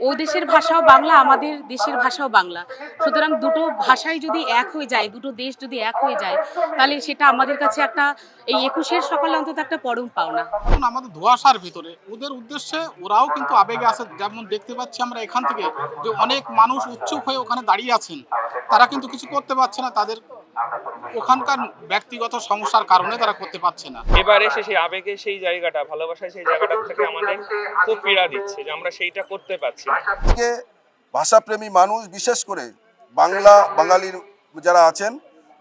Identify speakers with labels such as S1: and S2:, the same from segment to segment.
S1: ও দেশের ভাষাও বাংলা, আমাদের দেশের ভাষাও বাংলা। সুতরাং দুটো ভাষাই যদি এক হয়ে যায়, দুটো দেশ যদি এক হয়ে যায়, তাহলে সেটা আমাদের কাছে একটা, এই একুশের সকালে অন্তত একটা পরম পাওনা।
S2: এখন আমাদের ধোঁয়াশার ভিতরে, ওদের উদ্দেশ্যে ওরাও কিন্তু আবেগে আছে। যেমন দেখতে পাচ্ছি আমরা এখান থেকে যে অনেক মানুষ উৎসুক হয়ে ওখানে দাঁড়িয়ে আছেন। তারা কিন্তু কিছু করতে পারছে না, তাদের ওখানকার ব্যক্তিগত সমস্যার কারণে তারা করতে পারছে না।
S3: এবার এসে সেই আবেগে সেই জায়গাটা ভালোবাসায় সেই জায়গাটা থেকে আমাদের খুব পীড়া দিচ্ছে যে আমরা সেইটা করতে পারছি না।
S4: ভাষাপ্রেমী মানুষ বিশেষ করে বাংলা বাঙালির যারা আছেন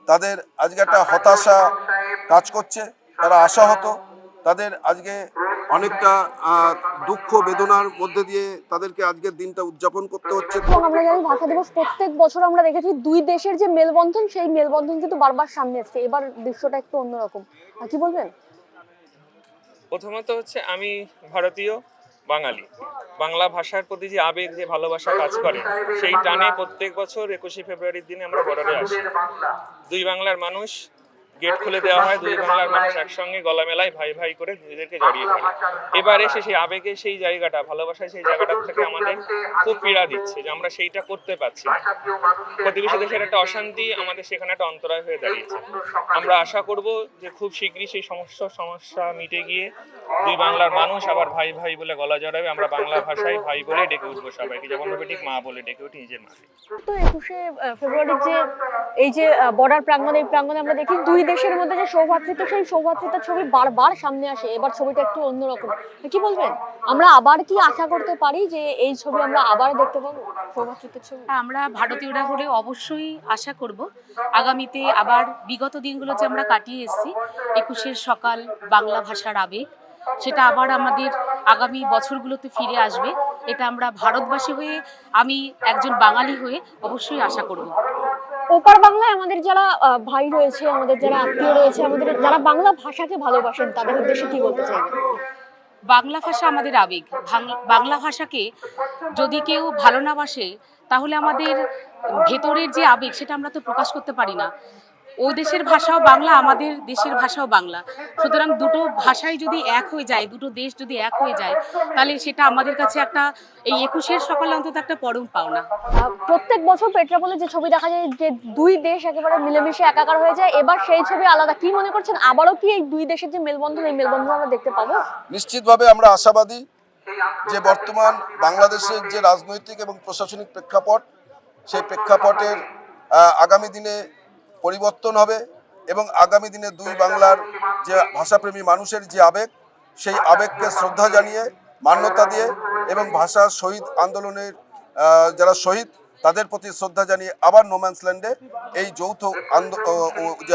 S4: তাদের আজকে একটা হতাশা কাজ করছে তারা আশাহত তাদের আজকে অনেকটা দুঃখ বেদনার মধ্যে দিয়ে তাদেরকে আজকের দিনটা উদযাপন করতে হচ্ছে।
S5: এবং আমরা জানি ভাষা দিবস প্রত্যেক বছর আমরা দেখেছি দুই দেশের যে মেলবন্ধন সেই মেলবন্ধন কিন্তু বারবার সামনে আসছে এবার দৃশ্যটা একটু অন্যরকম। আর কি বলবেন?
S3: প্রথমত হচ্ছে আমি ভারতীয় বাঙালি। বাংলা ভাষার প্রতি যে আবেগ যে ভালোবাসা কাজ করে সেই টানে প্রত্যেক বছর একুশে ফেব্রুয়ারির দিনে আমরা বর্ডারে আসি। দুই বাংলার মানুষ গেট খুলে দেওয়া হয়, দুই বাংলার মানুষ একসঙ্গে গলা মেলায় ভাই ভাই করে নিজেদেরকে জড়িয়ে ধরে। এবার এসে সেই আবেগে সেই জায়গাটা, ভালোবাসায় সেই জায়গাটা থেকে আমাদের খুব পীড়া দিচ্ছে যে আমরা সেইটা করতে পারছি না। প্রতিবেশী দেশের একটা অশান্তি আমাদের সেখানে একটা অন্তরায় হয়ে দাঁড়িয়েছে। আমরা আশা করব যে খুব শীঘ্রই সেই সমস্যা সমস্যা মিটে গিয়ে দুই বাংলার মানুষ আবার ভাই ভাই বলে গলা জড়াবে। আমরা বাংলা ভাষায় ভাই বলে ডেকে উঠবো সবাইকে যেমন ঠিক মা বলে ডেকে উঠি নিজের মাকে।
S5: তো একুশে ফেব্রুয়ারির যে এই যে বর্ডার প্রাঙ্গণ, এই প্রাঙ্গণে আমরা দেখি দুই দেশের মধ্যে যে সৌভাতৃত্ব সেই সৌভাতৃত্বের ছবি বারবার সামনে আসে। এবার ছবিটা একটু অন্যরকম। কি বলবেন? আমরা আবার কি আশা করতে পারি যে এই ছবি আমরা আবার দেখতে পাবো? সৌভাতৃত্বের ছবি।
S1: আমরা ভারতীয়রা হলে অবশ্যই আশা করব। আগামীতে আবার বিগত দিনগুলো যে আমরা কাটিয়ে এসেছি, একুশের সকাল বাংলা ভাষার আবেগ, সেটা আবার আমাদের আগামী বছরগুলোতে ফিরে আসবে। এটা আমরা ভারতবাসী হয়ে, আমি একজন বাঙালি হয়ে অবশ্যই আশা করব।
S5: ওপার বাংলায় আমাদের যারা ভাই রয়েছে, আমাদের যারা আত্মীয় রয়েছে, আমাদের যারা বাংলা ভাষাকে ভালোবাসেন, তাদের উদ্দেশ্যে কি বলতে চাই
S1: বাংলা ভাষা আমাদের আবেগ। বাংলা ভাষাকে যদি কেউ ভালো না বাসে, তাহলে আমাদের ভেতরের যে আবেগ, সেটা আমরা তো প্রকাশ করতে পারি না। ও দেশের ভাষাও বাংলা আমাদের দেশের ভাষাও বাংলা। সুতরাং দুটো ভাষাই যদি এক হয়ে যায় দুটো দেশ যদি এক হয়ে যায় তাহলে সেটা আমাদের কাছে একটা এই একুশের সকালে অন্তত একটা পরম পাওনা।
S5: প্রত্যেক বছর পেট্রাপোলে যে ছবি দেখা যায় যে দুই দেশ একেবারে মিলেমিশে একাকার হয়ে যায় এবার সেই ছবি আলাদা। কি মনে করছেন? আবারও কি এই দুই দেশের যে মেলবন্ধন এই মেলবন্ধন আমরা দেখতে পাবো?
S4: নিশ্চিতভাবে আমরা আশাবাদী যে বর্তমান বাংলাদেশের যে রাজনৈতিক এবং প্রশাসনিক প্রেক্ষাপট সেই প্রেক্ষাপটের আগামী দিনে পরিবর্তন হবে এবং আগামী দিনে দুই বাংলার যে ভাষাপ্রেমী মানুষের যে আবেগ, সেই আবেগকে শ্রদ্ধা জানিয়ে, মান্যতা দিয়ে এবং ভাষা শহীদ আন্দোলনের যারা শহীদ, তাদের প্রতি শ্রদ্ধা জানিয়ে আবার নোম্যান্সল্যান্ডে এই যৌথ যে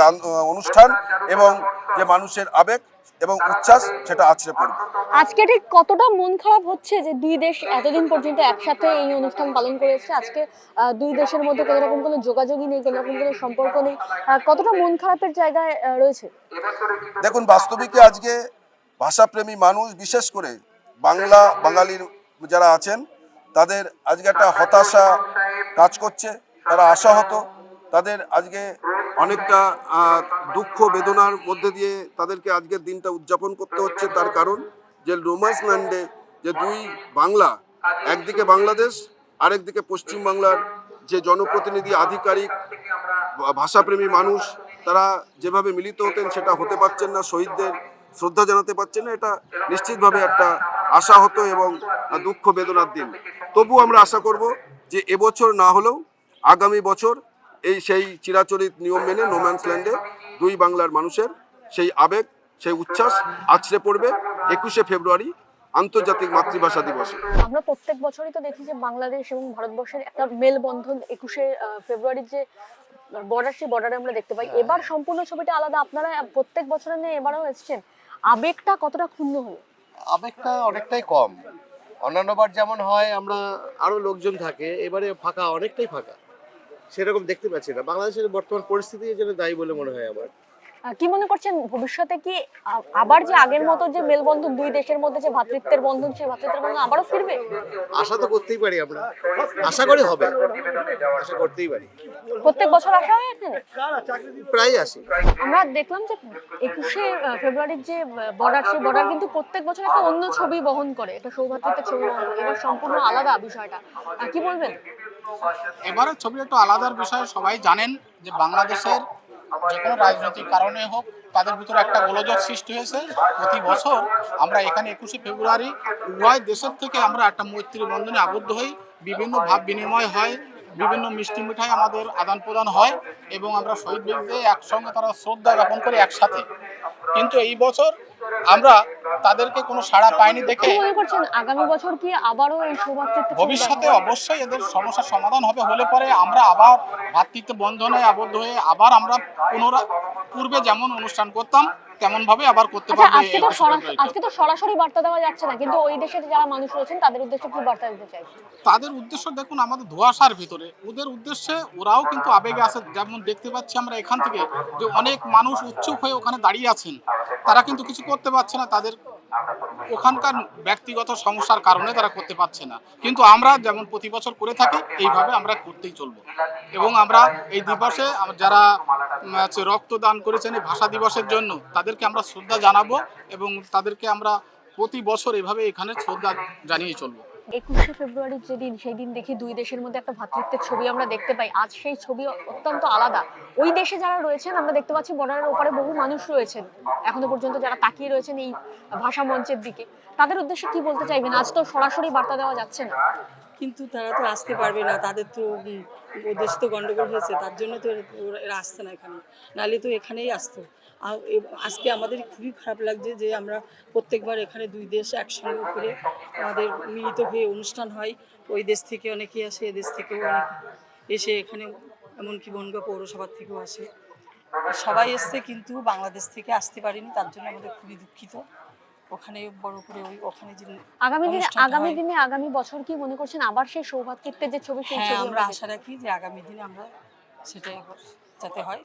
S4: অনুষ্ঠান এবং যে মানুষের আবেগ এবং উচ্ছ্বাস সেটা আছড়ে পড়বে।
S5: আজকে ঠিক কতটা মন খারাপ হচ্ছে যে দুই দেশ এতদিন পর্যন্ত একসাথে এই অনুষ্ঠান পালন করেছে আজকে দুই দেশের মধ্যে কোনো রকম কোনো যোগাযোগই নেই কোনো রকম কোনো সম্পর্ক নেই। কতটা মন খারাপের জায়গায় রয়েছে?
S4: দেখুন বাস্তবিকে আজকে ভাষাপ্রেমী মানুষ বিশেষ করে বাংলা বাঙালির যারা আছেন তাদের আজকে একটা হতাশা কাজ করছে। তারা আশাহত। তাদের আজকে অনেকটা দুঃখ বেদনার মধ্যে দিয়ে তাদেরকে আজকের দিনটা উদযাপন করতে হচ্ছে। তার কারণ যে রোমান্সল্যান্ডে যে দুই বাংলা, একদিকে বাংলাদেশ, আরেকদিকে পশ্চিম বাংলার যে জনপ্রতিনিধি, আধিকারিক ভাষাপ্রেমী মানুষ, তারা যেভাবে মিলিত হতেন সেটা হতে পারছেন না, শহীদদের শ্রদ্ধা জানাতে পারছেন না। এটা নিশ্চিতভাবে একটা আশাহত এবং দুঃখ বেদনার দিন। তবু আমরা আশা করব যে এবছর না হলেও আগামী বছর এই সেই চিরাচরিত নিয়ম মেনে নোম্যান্স ল্যান্ডে দুই বাংলার মানুষের সেই আবেগ সেই উচ্ছ্বাস আছড়ে পড়বে একুশে ফেব্রুয়ারি আন্তর্জাতিক মাতৃভাষা দিবসে।
S5: আমরা প্রত্যেক বছরই তো দেখি যে বাংলাদেশ এবং ভারতবর্ষের একটা মেলবন্ধন একুশে ফেব্রুয়ারির যে বর্ডার সেই বর্ডারে আমরা দেখতে পাই। এবার সম্পূর্ণ ছবিটা আলাদা। আপনারা প্রত্যেক বছরের নিয়ে এবারও এসেছেন। আবেগটা কতটা ক্ষুণ্ণ হলো?
S6: আবেগটা অনেকটাই কম। অন্যান্যবার যেমন হয় আমরা আরও লোকজন থাকে এবারে ফাঁকা অনেকটাই ফাঁকা। সেরকম দেখতে পাচ্ছি না। বাংলাদেশের বর্তমান পরিস্থিতি দায়ী বলে মনে হয় আমার।
S5: কি মনে করছেন ভবিষ্যতে কি আবার যে আগের মতো যে মেলবন্ধন দুই দেশের মধ্যে যে ভাতৃত্বের বন্ধন সেই ভ্রাতৃত্বের বন্ধন আবারও ফিরবে?
S6: আশা তো করতেই পারি আমরা। আশা করে হবে। আশা করতেই পারি।
S5: প্রত্যেক বছর আসা হয় এখানে
S6: প্রায় আসি।
S5: আমরা দেখলাম যে একুশে ফেব্রুয়ারির যে বর্ডার সেই বর্ডার কিন্তু প্রত্যেক বছর একটা অন্য ছবি বহন করে। এটা সৌভাতৃত্বের ছবি বহন করে। এবার সম্পূর্ণ আলাদা বিষয়টা। কি বলবেন?
S2: এবারের ছবি একটু আলাদার বিষয় সবাই জানেন যে বাংলাদেশের যে কোনো রাজনৈতিক কারণে হোক তাদের ভিতরে একটা গোলযোগ সৃষ্টি হয়েছে। প্রতি বছর আমরা এখানে একুশে ফেব্রুয়ারি উভয় দেশের থেকে আমরা একটা মৈত্রী বন্ধনে আবদ্ধ হই। বিভিন্ন ভাব বিনিময় হয়, বিভিন্ন মিষ্টি মিঠাই আমাদের আদান প্রদান হয় এবং আমরা শহীদ ব্যক্তিতে একসঙ্গে তারা শ্রদ্ধা জ্ঞাপন করি একসাথে। কিন্তু এই বছর আমরা তাদেরকে কোনো সাড়া পাইনি দেখে
S5: মনে করছেন আগামী বছর কি আবারও এই ছবি
S2: ভবিষ্যতে অবশ্যই এদের সমস্যার সমাধান হবে হলে পরে আমরা আবার ভাতৃত্ব বন্ধনে আবদ্ধ হয়ে আবার আমরা পুনরায় পূর্বে যেমন অনুষ্ঠান করতাম তেমন ভাবে আবার করতে
S5: আচ্ছা
S2: পারব
S5: আজকে তো সরাসরি আজকে তো সরাসরি বার্তা দেওয়া যাচ্ছে না কিন্তু ওই যারা মানুষ রয়েছেন তাদের উদ্দেশ্যে কি বার্তা দিতে চাইছেন?
S2: তাদের উদ্দেশ্য দেখুন আমাদের ধোঁয়াশার ভিতরে। ওদের উদ্দেশ্যে ওরাও কিন্তু আবেগে আছে যেমন দেখতে পাচ্ছি আমরা এখান থেকে যে অনেক মানুষ উৎসুক হয়ে ওখানে দাঁড়িয়ে আছেন। তারা কিন্তু কিছু করতে পারছে না তাদের ওখানকার ব্যক্তিগত সমস্যার কারণে তারা করতে পারছে না। কিন্তু আমরা যেমন প্রতি বছর করে থাকি, এইভাবে আমরা করতেই চলব। এবং আমরা এই দিবসে যারা রক্তদান করেছেন এই ভাষা দিবসের জন্য, তাদেরকে আমরা শ্রদ্ধা জানাব এবং তাদেরকে আমরা প্রতি বছর এভাবে এখানে শ্রদ্ধা জানিয়ে চলবো।
S5: একুশে ফেব্রুয়ারির যেদিন সেই দিন দেখি দুই দেশের মধ্যে একটা ভ্রাতৃত্বের ছবি আমরা দেখতে পাই। আজ সেই ছবি অত্যন্ত আলাদা। ওই দেশে যারা রয়েছেন, আমরা দেখতে পাচ্ছি বর্ডারের ওপারে বহু মানুষ রয়েছেন। এখনও পর্যন্ত যারা তাকিয়ে রয়েছেন এই ভাষা মঞ্চের দিকে। তাদের উদ্দেশ্যে কি বলতে চাইবেন? আজ তো সরাসরি বার্তা দেওয়া যাচ্ছে না।
S7: কিন্তু তারা তো আসতে পারবে না। তাদের তো ওদের তো গন্ডগোল হয়েছে, তার জন্য তো এরা- আসছে না এখানে। নাহলে তো এখানেই আসতো। আজকে আমাদের খুবই খারাপ লাগছে যে আমরা প্রত্যেকবার এখানে দুই দেশ একসঙ্গে করে আমাদের মিলিত হয়ে অনুষ্ঠান হয়। ওই দেশ থেকে অনেকে আসে এদেশ থেকেও অনেক এসে এখানে, এমনকি বনগা পৌরসভার থেকেও আসে। সবাই এসছে কিন্তু বাংলাদেশ থেকে আসতে পারেনি, তার জন্য আমাদের খুবই দুঃখিত। ওখানে বড় করে ওই ওখানে যে
S5: আগামী দিনে আগামী দিনে আগামী বছর কি মনে করছেন? আবার সেই সৌভাগ্যের যে ছবি সেই
S7: হ্যাঁ
S5: ছবি
S7: আমরা
S5: আমরা
S7: আশা রাখি যে আগামী দিনে আমরা সেটাই যাতে হয়।